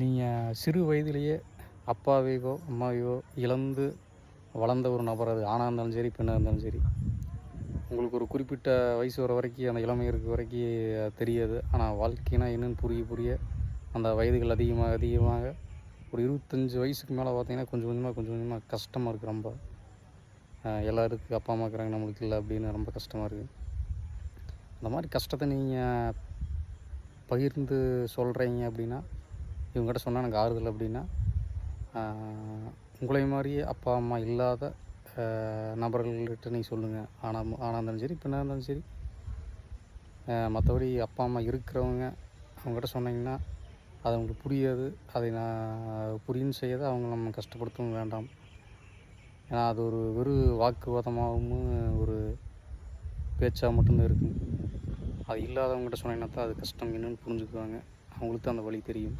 நீங்கள் சிறு வயதிலேயே அப்பாவையோ அம்மாவையோ இழந்து வளர்ந்த ஒரு நபர் அது. ஆணாக இருந்தாலும் சரி பெண்ணாக இருந்தாலும் சரி. உங்களுக்கு ஒரு குறிப்பிட்ட வயசு வர வரைக்கும் அந்த இளமை இருக்க வரைக்கும் தெரியாது. ஆனால் வாழ்க்கைனா என்னன்னு புரிய புரிய அந்த வயதுகள் அதிகமாக அதிகமாக ஒரு இருபத்தஞ்சி வயசுக்கு மேலே பார்த்தீங்கன்னா கொஞ்சம் கொஞ்சமாக கொஞ்சம் கொஞ்சமாக கஷ்டமாக இருக்குது ரொம்ப. எல்லாருக்கு அப்பா அம்மா இருக்கிறாங்க நம்மளுக்கு இல்லை அப்படின்னு ரொம்ப கஷ்டமாக இருக்குது அந்த மாதிரி கஷ்டத்தை நீங்கள் பகிர்ந்து சொல்கிறீங்க அப்படின்னா இவங்ககிட்ட சொன்னால் எனக்கு ஆறுதல் அப்படின்னா உங்களை மாதிரியே அப்பா அம்மா இல்லாத நபர்கள்கிட்ட நீங்கள் சொல்லுங்கள் ஆனால் ஆனால் இருந்தாலும் சரி பின்னா இருந்தாலும் சரி. மற்றபடி அப்பா அம்மா இருக்கிறவங்க அவங்ககிட்ட சொன்னீங்கன்னா அது அவங்களுக்கு புரியாது. அதை நான் புரியும் செய்யாத அவங்க நம்ம கஷ்டப்படுத்தவும் வேண்டாம். ஏன்னா அது ஒரு வெறும் வாக்குவாதமாகவும் ஒரு பேச்சாக மட்டும்தான் இருக்கும். அது இல்லாதவங்ககிட்ட சொன்னீங்கன்னா தான் அது கஷ்டம் என்னன்னு புரிஞ்சுக்குவாங்க. அவங்களுக்கு தான் அந்த வழி தெரியும்.